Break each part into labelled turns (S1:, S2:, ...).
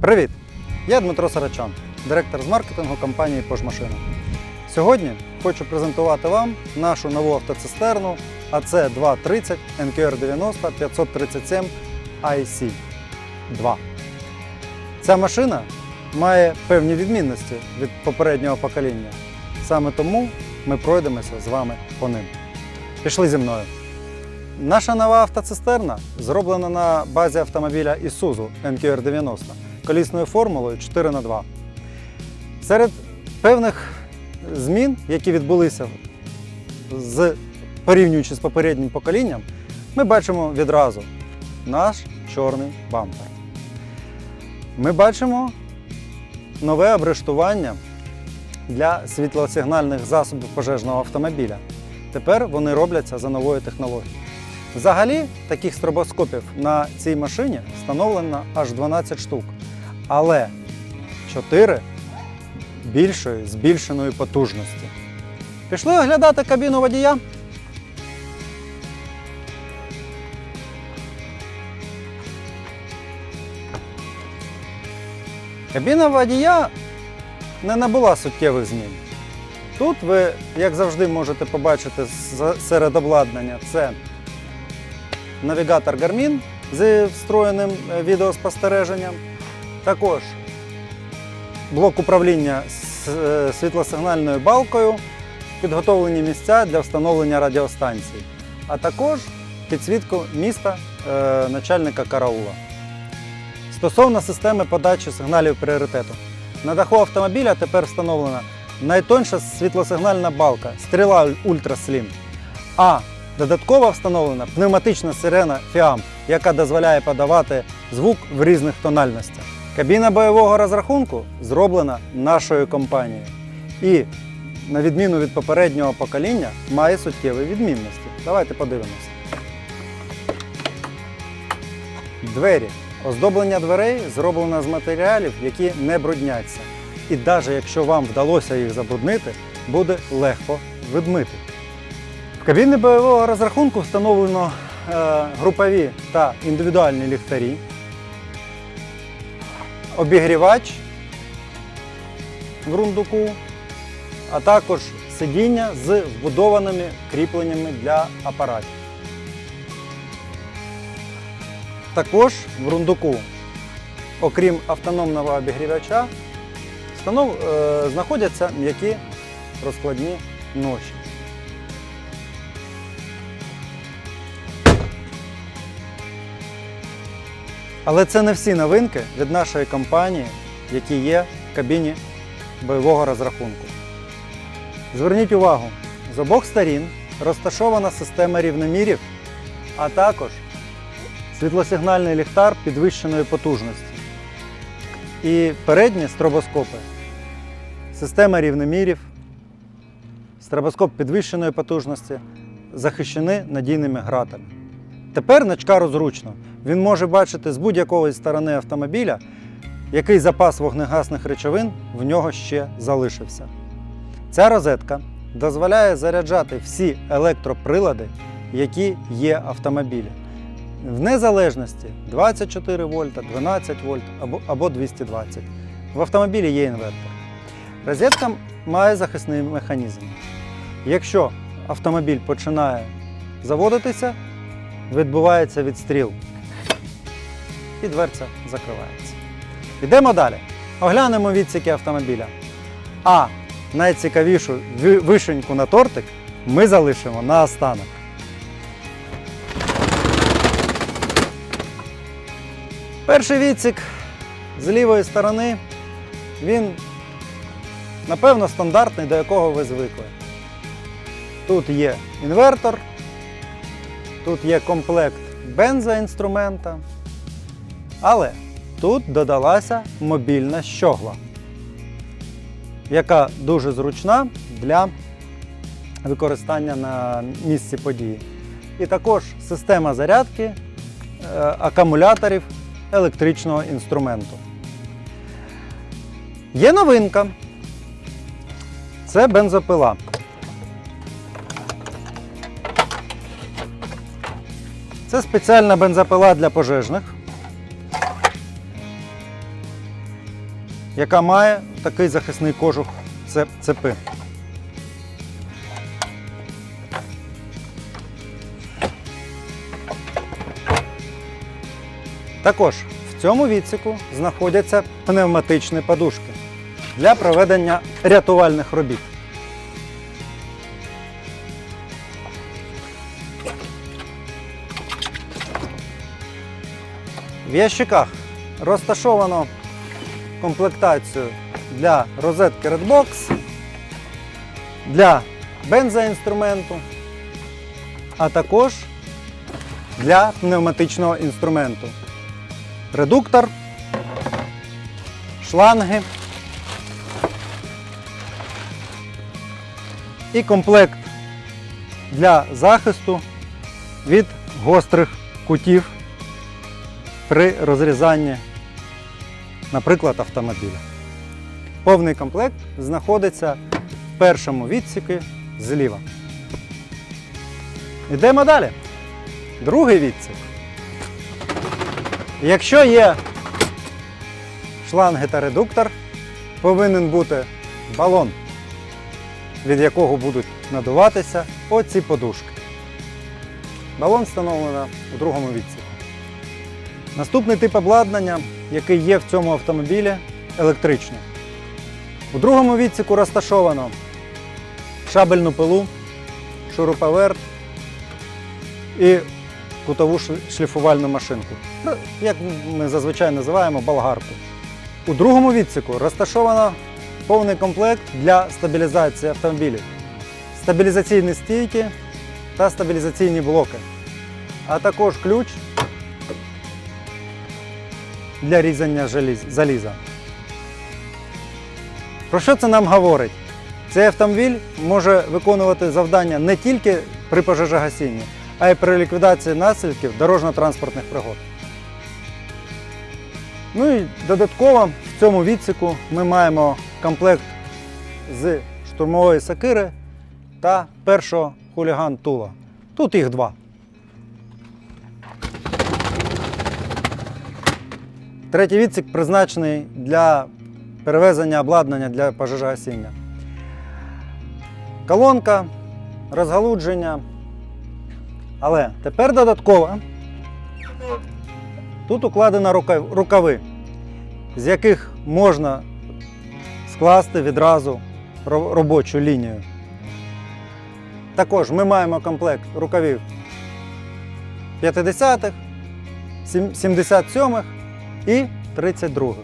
S1: Привіт! Я Дмитро Сарачан, директор з маркетингу компанії Пожмашина. Сьогодні хочу презентувати вам нашу нову автоцистерну AC 230 NQR 90 537 IC 2. Ця машина має певні відмінності від попереднього покоління. Саме тому ми пройдемося з вами по ним. Пішли зі мною. Наша нова автоцистерна зроблена на базі автомобіля Isuzu NQR 90 колісною формулою 4х2. Серед певних змін, які відбулися з, порівнюючи з попереднім поколінням, ми бачимо відразу наш чорний бампер. Ми бачимо нове обрештування для світлосигнальних засобів пожежного автомобіля. Тепер вони робляться за новою технологією. Взагалі, таких стробоскопів на цій машині встановлено аж 12 штук, але 4 більшої збільшеної потужності. Пішли оглядати кабіну водія. Кабіна водія не набула суттєвих змін. Тут ви, як завжди, можете побачити серед обладнання це навігатор Garmin з встроєним е, відеоспостереженням. Також блок управління з е, світлосигнальною балкою, підготовлені місця для встановлення радіостанцій, а також підсвітку міста е, начальника караула. Стосовно системи подачі сигналів пріоритету. На даху автомобіля тепер встановлена найтонша світлосигнальна балка стріла Ultra Slim. А додатково встановлена пневматична сирена FIAM, яка дозволяє подавати звук в різних тональностях. Кабіна бойового розрахунку зроблена нашою компанією. І, на відміну від попереднього покоління, має суттєві відмінності. Давайте подивимося. Двері. Оздоблення дверей зроблено з матеріалів, які не брудняться. І навіть якщо вам вдалося їх забруднити, буде легко відмити. В кабіні бойового розрахунку встановлено е, групові та індивідуальні ліхтарі, обігрівач в рундуку, а також сидіння з вбудованими кріпленнями для апаратів. Також в рундуку, окрім автономного обігрівача, е, знаходяться м'які розкладні ноші. Але це не всі новинки від нашої компанії, які є в кабіні бойового розрахунку. Зверніть увагу, з обох сторін розташована система рівномірів, а також світлосигнальний ліхтар підвищеної потужності. І передні стробоскопи, система рівномірів, стробоскоп підвищеної потужності захищені надійними гратами. Тепер начкару зручно. Він може бачити з будь-якої сторони автомобіля, який запас вогнегасних речовин в нього ще залишився. Ця розетка дозволяє заряджати всі електроприлади, які є в автомобілі. В незалежності 24 вольта, 12 вольт або, або 220. В автомобілі є інвертор. Розетка має захисний механізм. Якщо автомобіль починає заводитися, відбувається відстріл і дверця закривається. Йдемо далі. Оглянемо відсіки автомобіля. А найцікавішу вишеньку на тортик ми залишимо на останок. Перший відсік з лівої сторони, він, напевно, стандартний, до якого ви звикли. Тут є інвертор, тут є комплект бензоінструмента, але тут додалася мобільна щогла, яка дуже зручна для використання на місці події. І також система зарядки е, акумуляторів електричного інструменту. Є новинка. Це бензопила. Це спеціальна бензопила для пожежних. яка має такий захисний кожух цепи. Також в цьому відсіку знаходяться пневматичні подушки для проведення рятувальних робіт. В ящиках розташовано комплектацію для розетки Redbox, для бензоінструменту, а також для пневматичного інструменту. Редуктор, шланги і комплект для захисту від гострих кутів при розрізанні, наприклад, автомобіля. Повний комплект знаходиться в першому відсіку зліва. Йдемо далі. Другий відсік. Якщо є шланги та редуктор, повинен бути балон, від якого будуть надуватися оці подушки. Балон встановлено у другому відсіку. Наступний тип обладнання, який є в цьому автомобілі, електричний. У другому відсіку розташовано шабельну пилу, шуруповерт і кутову шліфувальну машинку. Ну, Як ми зазвичай називаємо болгарку. У другому відсіку розташовано повний комплект для стабілізації автомобілів, стабілізаційні стійки та стабілізаційні блоки, а також ключ для різання заліза. Про що це нам говорить? Цей автомобіль може виконувати завдання не тільки при пожежогасінні, а й при ліквідації наслідків дорожньо-транспортних пригод. Ну і додатково в цьому відсіку ми маємо комплект з штурмової сокири та першого хуліган тула. Тут їх два. Третій відсік призначений для перевезення обладнання для пожежогасіння. Колонка, розгалудження. Але тепер додатково тут укладено рукави, з яких можна скласти відразу робочу лінію. Також ми маємо комплект рукавів 50-х, 77-х і 32-х.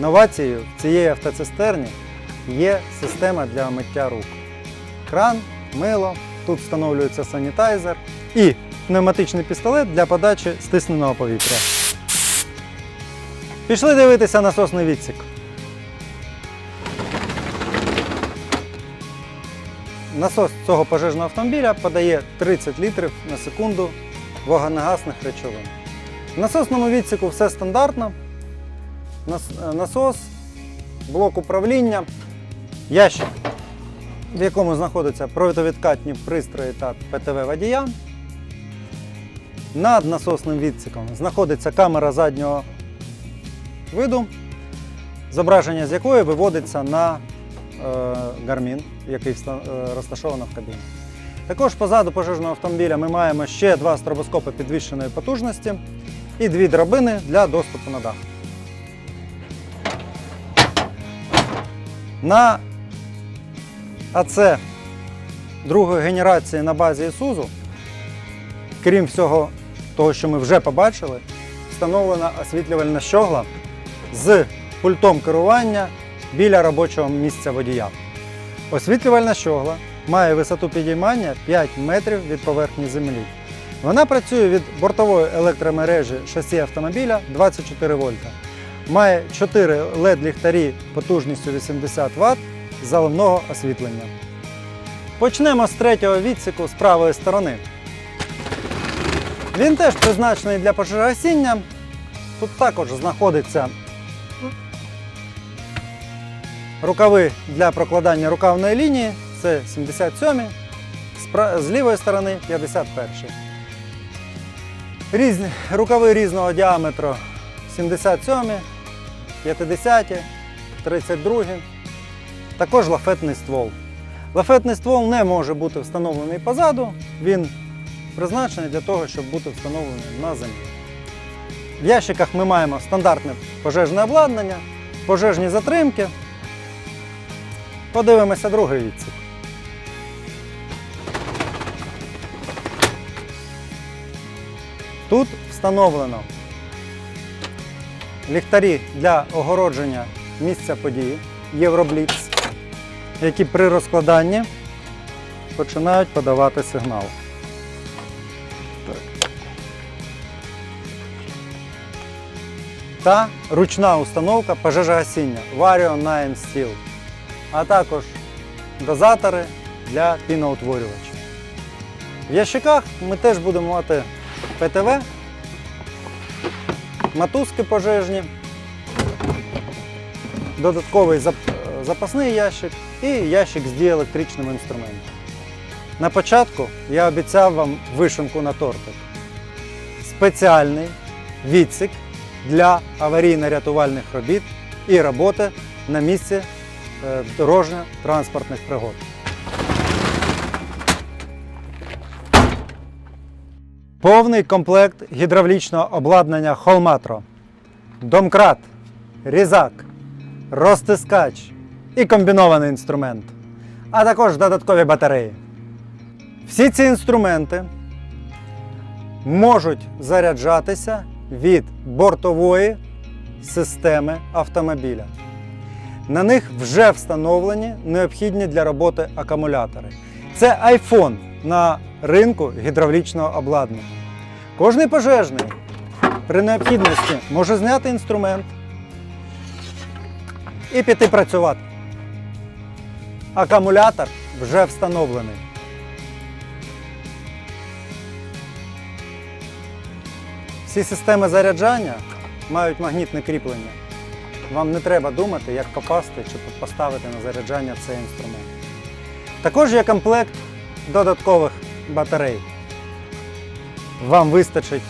S1: Новацією в цієї автоцистерні є система для миття рук. Кран, мило, тут встановлюється санітайзер і пневматичний пістолет для подачі стисненого повітря. Пішли дивитися насосний відсік. Насос цього пожежного автомобіля подає 30 літрів на секунду вогнегасних речовин. В насосному відсіку все стандартно. Е, Насос, блок управління, ящик, в якому знаходяться противідкатні пристрої та ПТВ водія. Над насосним відсіком знаходиться камера заднього виду, зображення з якої виводиться на е, гармін, який е, розташовано в кабіні. Також позаду пожежного автомобіля ми маємо ще два стробоскопи підвищеної потужності і дві драбини для доступу на дах. На АЦ другої генерації на базі Ісузу, крім всього того, що ми вже побачили, встановлена освітлювальна щогла з пультом керування біля робочого місця водія. Освітлювальна щогла має висоту підіймання 5 метрів від поверхні землі. Вона працює від бортової електромережі шасі автомобіля 24 вольта. Має 4 LED-ліхтарі потужністю 80 Вт заливного освітлення. Почнемо з третього відсіку з правої сторони. Він теж призначений для пожежогасіння. Тут також знаходиться рукави для прокладання рукавної лінії. Це 77 з з лівої сторони 51 Різні, рукави різного діаметру 77 50, 32, також лафетний ствол. Лафетний ствол не може бути встановлений позаду, він призначений для того, щоб бути встановлений на землі. В ящиках ми маємо стандартне пожежне обладнання, пожежні затримки. Подивимося другий відсік. Тут встановлено ліхтарі для огородження місця події Євробліц, які при розкладанні починають подавати сигнал. Та ручна установка пожежогасіння Vario 9 Steel, а також дозатори для піноутворювача. В ящиках ми теж будемо мати ПТВ, матузки пожежні, додатковий зап- запасний ящик і ящик з діелектричним інструментом. На початку я обіцяв вам вишенку на тортик. Спеціальний відсік для аварійно-рятувальних робіт і роботи на місці е, дорожньо-транспортних пригод. Повний комплект гідравлічного обладнання Холматро, домкрат, різак, розтискач і комбінований інструмент, а також додаткові батареї. Всі ці інструменти можуть заряджатися від бортової системи автомобіля. На них вже встановлені необхідні для роботи акумулятори. Це iPhone на ринку гідравлічного обладнання. Кожний пожежний при необхідності може зняти інструмент і піти працювати. Акумулятор вже встановлений. Всі системи заряджання мають магнітне кріплення. Вам не треба думати, як попасти чи поставити на заряджання цей інструмент. Також є комплект додаткових батарей. Вам вистачить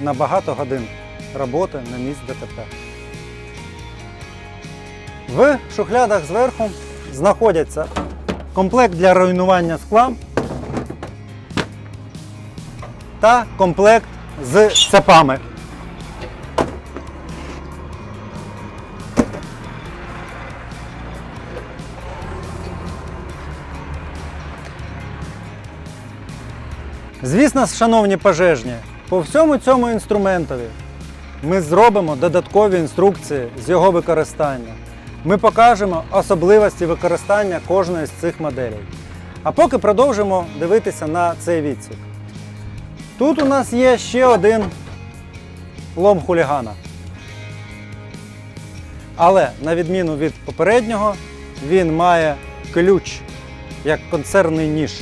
S1: на багато годин роботи на місць ДТП. В шухлядах зверху знаходяться комплект для руйнування скла та комплект з цепами. Звісно, шановні пожежні, по всьому цьому інструментові ми зробимо додаткові інструкції з його використання. Ми покажемо особливості використання кожної з цих моделей. А поки продовжимо дивитися на цей відсік. Тут у нас є ще один лом хулігана. Але на відміну від попереднього, він має ключ як концерний ніж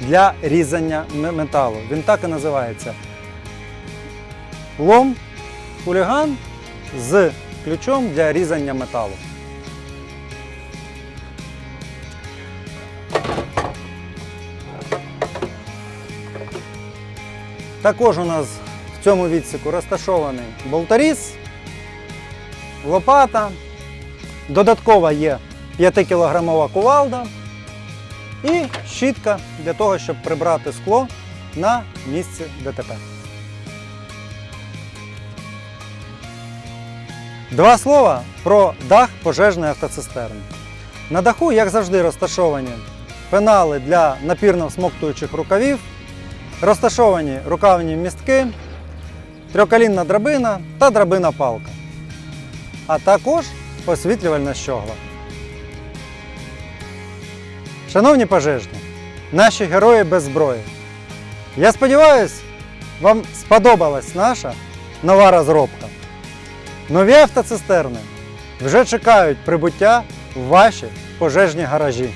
S1: для різання металу. Він так і називається. Лом хуліган з ключом для різання металу. Також у нас в цьому відсіку розташований болторіз, лопата, додаткова є 5-кілограмова кувалда і щітка для того, щоб прибрати скло на місці ДТП. Два слова про дах пожежної автоцистерни. На даху, як завжди, розташовані пенали для напірно-всмоктуючих рукавів, розташовані рукавні містки, трьохколінна драбина та драбина палка, а також освітлювальна щогла. Шановні пожежні, наші герої без зброї. Я сподіваюся, вам сподобалась наша нова розробка. Нові автоцистерни вже чекають прибуття в ваші пожежні гаражі.